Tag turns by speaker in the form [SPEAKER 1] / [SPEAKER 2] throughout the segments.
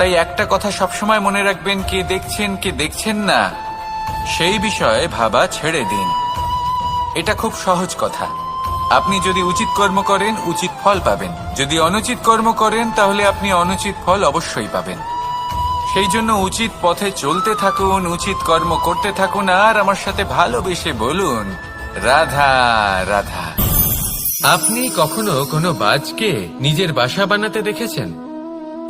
[SPEAKER 1] তাই একটা কথা সবসময় মনে রাখবেন, কে দেখছেন কে দেখছেন না? সেই বিষয়ে ভাবা ছেড়ে দিন। এটা খুব সহজ কথা। আপনি যদি উচিত কর্ম করেন, উচিত ফল পাবেন। যদি অনুচিত কর্ম করেন, তাহলে আপনি অনুচিত ফল অবশ্যই পাবেন। সেই জন্য উচিত পথে চলতে থাকুন, উচিত কর্ম করতে থাকুন, আর আমার সাথে ভালোবেসে বলুন, রাধা রাধা।
[SPEAKER 2] আপনি কখনো কোনো বাজকে নিজের বাসা বানাতে দেখেছেন?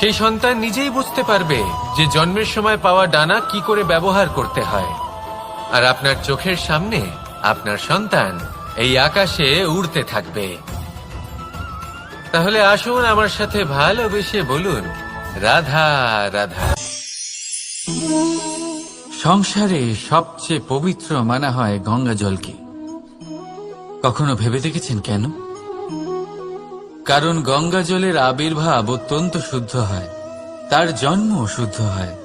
[SPEAKER 2] সেই সন্তান নিজেই বুঝতে পারবে যে জন্মের সময় পাওয়া ডানা কি করে ব্যবহার করতে হয়। আর আপনার চোখের সামনে আপনার সন্তান এই আকাশে উড়তে থাকবে। তাহলে আসুন আমার সাথে ভালোবেসে বলুন, রাধা রাধা।
[SPEAKER 1] সংসারে সবচেয়ে পবিত্র মানা হয় গঙ্গা জলকে কখনো ভেবে দেখেছেন কেন? কারণ গঙ্গা জলের আবির্ভাব অত্যন্ত শুদ্ধ হয়। তার জন্ম শুদ্ধ হয়।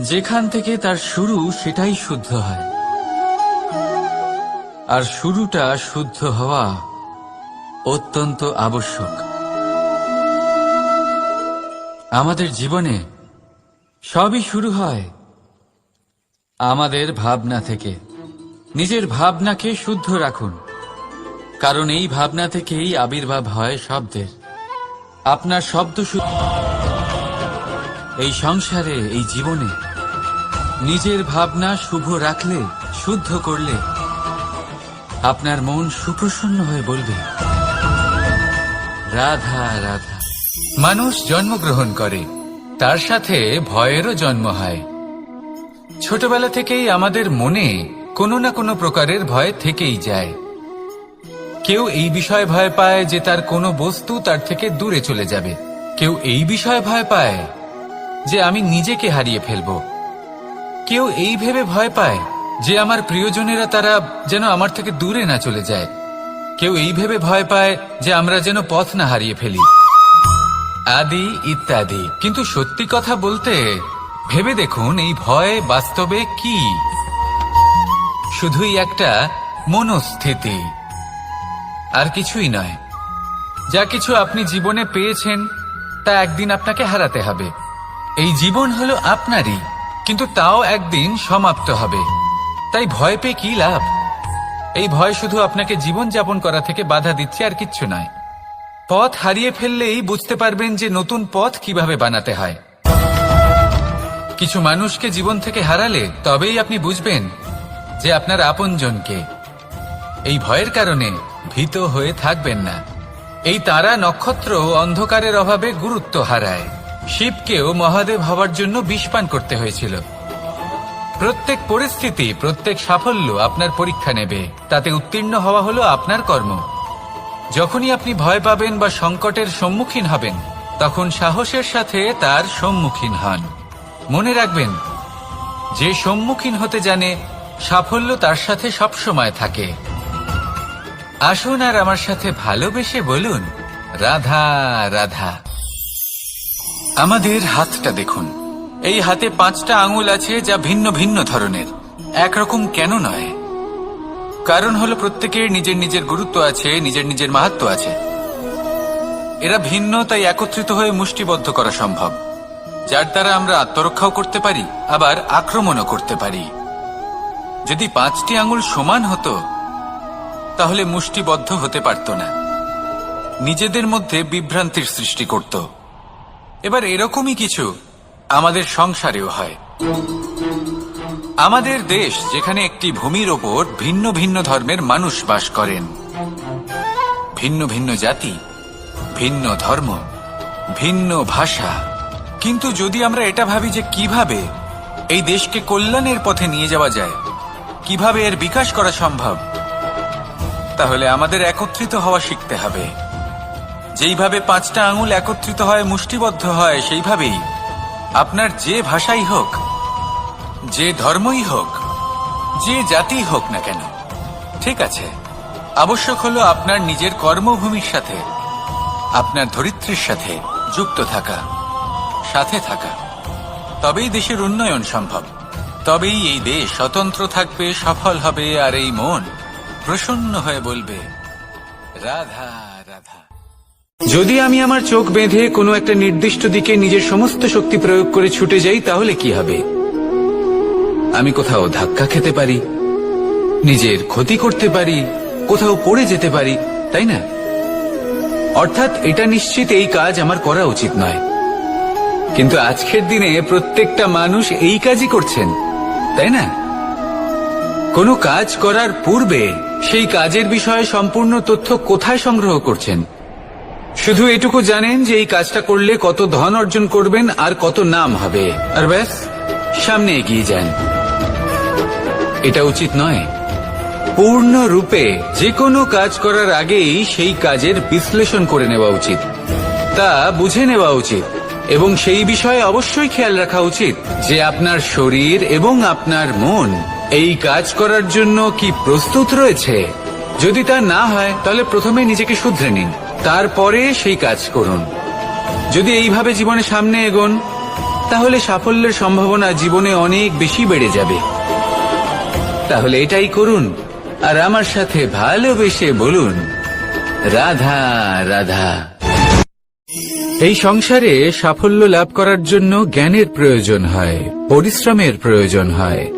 [SPEAKER 1] যেখান থেকে তার শুরু সেটাই শুদ্ধ হয়। আর শুরুটা শুদ্ধ হওয়া অত্যন্ত আবশ্যক। আমাদের জীবনে সবই শুরু হয় আমাদের ভাবনা থেকে। নিজের ভাবনাকে শুদ্ধ রাখুন। কারণ এই ভাবনা থেকেই আবির্ভাব হয় শব্দের। আপনার শব্দ এই সংসারে, এই জীবনে। নিজের ভাবনা শুভ রাখলে, শুদ্ধ করলে, আপনার মন সুপ্রসন্ন হয়ে বলবে, রাধা রাধা।
[SPEAKER 2] মানুষ জন্মগ্রহণ করে, তার সাথে ভয়েরও জন্ম হয়। ছোটবেলা থেকেই আমাদের মনে কোনো না কোনো প্রকারের ভয় থেকেই যায়। কেউ এই বিষয়ে ভয় পায় যে তার কোনো বস্তু তার থেকে দূরে চলে যাবে। কেউ এই বিষয়ে ভয় পায় যে আমি নিজেকে হারিয়ে ফেলব। কেউ এই ভেবে ভয় পায় যে আমার প্রিয়জনেরা তারা যেন আমার থেকে দূরে না চলে যায়। কেউ এই ভেবে ভয় পায় যে আমরা যেন পথ না হারিয়ে ফেলি।
[SPEAKER 1] আদি ইত্যাদি। কিন্তু সত্যি কথা বলতে, ভেবে দেখুন এই ভয় বাস্তবে কি? শুধুই একটা মনস্থিতি। আর কিছুই নয়। যা কিছু আপনি জীবনে পেয়েছেন, তা একদিন আপনাকে হারাতে হবে। এই জীবন হলো আপনারই, কিন্তু তাও একদিন সমাপ্ত হবে। তাই ভয় পেয়ে কি লাভ? এই ভয় শুধু আপনাকে জীবন যাপন করা থেকে বাধা দিচ্ছে আর কিচ্ছু নয়। পথ হারিয়ে ফেললেই বুঝতে পারবেন যে নতুন পথ কীভাবে বানাতে হয়। কিছু মানুষকে জীবন থেকে হারালে তবেই আপনি বুঝবেন যে আপনার আপনজনকে। এই ভয়ের কারণে ভীত হয়ে থাকবেন না। এই তারা নক্ষত্র অন্ধকারের অভাবে গুরুত্ব হারায়। শিবকেও মহাদেব হওয়ার জন্য বিষপান করতে হয়েছিল। প্রত্যেক পরিস্থিতি, প্রত্যেক সাফল্য আপনার পরীক্ষা নেবে। তাতে উত্তীর্ণ হওয়া হলো আপনার কর্ম। যখনই আপনি ভয় পাবেন বা সংকটের সম্মুখীন হবেন, তখন সাহসের সাথে তার সম্মুখীন হন। মনে রাখবেন, যে সম্মুখীন হতে জানে, সাফল্য তার সাথে সবসময় থাকে। আসুন আর আমার সাথে ভালোবেসে বলুন, রাধা রাধা। আমাদের হাতটা দেখুন। এই হাতে পাঁচটা আঙুল আছে যা ভিন্ন ভিন্ন ধরনের। একরকম কেন নয়? কারণ হলো প্রত্যেকের নিজের নিজের গুরুত্ব আছে, নিজের নিজের মাহাত্ম আছে। এরা ভিন্ন, তাই একত্রিত হয়ে মুষ্টিবদ্ধ করা সম্ভব। যার দ্বারা আমরা আত্মরক্ষাও করতে পারি, আবার আক্রমণও করতে পারি। যদি পাঁচটি আঙুল সমান হতো তাহলে মুষ্টিবদ্ধ হতে পারত না। নিজেদের মধ্যে বিভ্রান্তির সৃষ্টি করত। এবার এরকমই কিছু আমাদের সংসারেও হয়। আমাদের দেশ যেখানে একটি ভূমির ওপর ভিন্ন ভিন্ন ধর্মের মানুষ বাস করেন। ভিন্ন ভিন্ন জাতি, ভিন্ন ধর্ম, ভিন্ন ভাষা। কিন্তু যদি আমরা এটা ভাবি যে কীভাবে এই দেশকে কল্যাণের পথে নিয়ে যাওয়া যায়, কীভাবে এর বিকাশ করা সম্ভব তাহলে আমাদের একত্রিত হওয়া শিখতে হবে। যেইভাবে পাঁচটা আঙুল একত্রিত হয়, মুষ্টিবদ্ধ হয়, সেইভাবেই আপনার যে ভাষাই হোক, যে ধর্মই হোক, যে জাতি হোক না কেন, ঠিক আছে? আবশ্যক হলো আপনার নিজের কর্মভূমির সাথে, আপনার ধরিত্রীর সাথে যুক্ত থাকা, সাথে থাকা। তবেই দেশের উন্নয়ন সম্ভব। তবেই এই দেশ স্বতন্ত্র থাকবে, সফল হবে, আর এই মন প্রসন্ন হয়ে বলবে, রাধা রাধা। যদি আমি আমার চোখ বেঁধে কোনো একটা নির্দিষ্ট দিকে নিজের সমস্ত শক্তি প্রয়োগ করে ছুটে যাই, তাহলে কি হবে? আমি কোথাও ধাক্কা খেতে পারি, নিজের ক্ষতি করতে পারি, কোথাও পড়ে যেতে পারি, তাই না? অর্থাৎ এটা নিশ্চিত এই কাজ আমার করা উচিত নয়। কিন্তু আজকের দিনে প্রত্যেকটা মানুষ এই কাজই করছেন, তাই না? কোনো কাজ করার পূর্বে সেই কাজের বিষয়ে সম্পূর্ণ তথ্য কোথায় সংগ্রহ করছেন? শুধু এটুকু জানেন যে এই কাজটা করলে কত ধন অর্জন করবেন আর কত নাম হবে। আর ব্যাস, সামনে এগিয়ে যান। এটা উচিত নয়। পূর্ণ রূপে যে কোনো কাজ করার আগেই সেই কাজের বিশ্লেষণ করে নেওয়া উচিত। তা বুঝে নেওয়া উচিত। এবং সেই বিষয়ে অবশ্যই খেয়াল রাখা উচিত যে আপনার শরীর এবং আপনার মন এই কাজ করার জন্য কি প্রস্তুত রয়েছে? যদি তা না হয়, তাহলে প্রথমে নিজেকে শুধরে নিন, তারপরে সেই কাজ করুন। যদি এইভাবে জীবনে সামনে এগোন, তাহলে সাফল্যের সম্ভাবনা জীবনে অনেক বেশি বেড়ে যাবে। তাহলে এটাই করুন, আর আমার সাথে ভালোবেসে বলুন, রাধা রাধা। এই সংসারে সাফল্য লাভ করার জন্য জ্ঞানের প্রয়োজন হয়, পরিশ্রমের প্রয়োজন হয়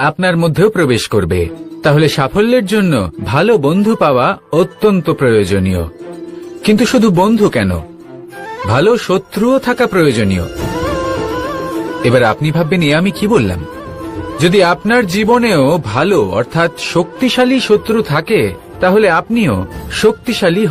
[SPEAKER 1] আপনার মধ্যেও প্রবেশ করবে। তাহলে সাফল্যের জন্য ভালো বন্ধু পাওয়া অত্যন্ত প্রয়োজনীয়। কিন্তু শুধু বন্ধু কেন? ভালো শত্রুও থাকা প্রয়োজনীয়। এবার আপনি ভাববেন, এ আমি কি বললাম? যদি আপনার জীবনেও ভালো, অর্থাৎ শক্তিশালী শত্রু থাকে, তাহলে আপনিও শক্তিশালী